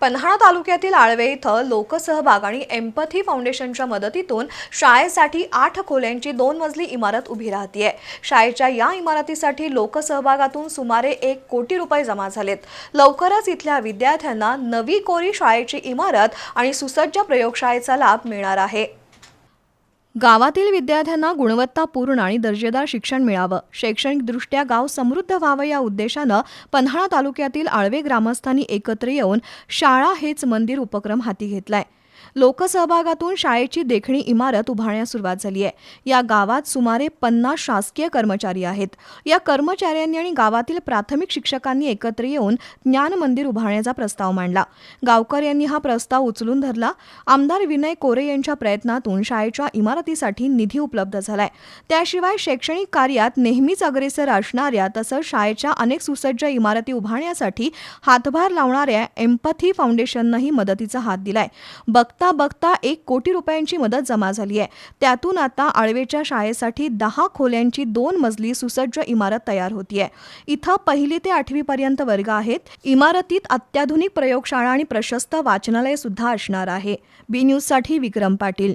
पन्हाळा तालुक्यातील आळवे इथं लोकसहभाग आणि एम्पथी फाउंडेशनच्या मदतीतून शाळेसाठी आठ खोल्यांची दोन मजली इमारत उभी राहतीये. शाळेच्या या इमारतीसाठी लोकसहभागातून सुमारे एक कोटी रुपये जमा झालेत. लवकरच इथल्या विद्यार्थ्यांना नवी कोरी शाळेची इमारत आणि सुसज्ज प्रयोगशाळेचा लाभ मिळणार आहे. गावातील विद्यार्थ्यांना गुणवत्तापूर्ण आणि दर्जेदार शिक्षण मिळावं. शैक्षणिकदृष्ट्या गाव समृद्ध व्हावं या उद्देशानं पन्हाळा तालुक्यातील आळवे ग्रामस्थांनी एकत्र येऊन शाळा हेच मंदिर उपक्रम हाती घेतलाय. लोकसहभागातून शाळेची देखणी इमारत उभारण्यास सुरुवात झाली आहे. या गावात सुमारे पन्नास शासकीय कर्मचारी आहेत. या कर्मचाऱ्यांनी आणि गावातील प्राथमिक शिक्षकांनी एकत्र येऊन ज्ञान मंदिर उभारण्याचा प्रस्ताव मांडला. गावकऱ्यांनी हा प्रस्ताव उचलून धरला. आमदार विनय कोरे यांच्या प्रयत्नातून शाळेच्या इमारतीसाठी निधी उपलब्ध झालाय. त्याशिवाय शैक्षणिक कार्यात नेहमीच अग्रेसर असणाऱ्या तसंच शाळेच्या अनेक सुसज्ज इमारती उभारण्यासाठी हातभार लावणाऱ्या एम्पथी फाउंडेशननंही मदतीचा हात दिलाय. बघ बघता बघता एक कोटी रुपयांची मदत जमा झाली आहे. त्यातून आता आळवेच्या शाळेसाठी दहा खोल्यांची दोन मजली सुसज्ज इमारत तयार होतीये इथं पहिली ते आठवी पर्यंत वर्ग आहेत. इमारतीत अत्याधुनिक प्रयोगशाळा आणि प्रशस्त वाचनालय सुद्धा असणार आहे. बी न्यूजसाठी विक्रम पाटील.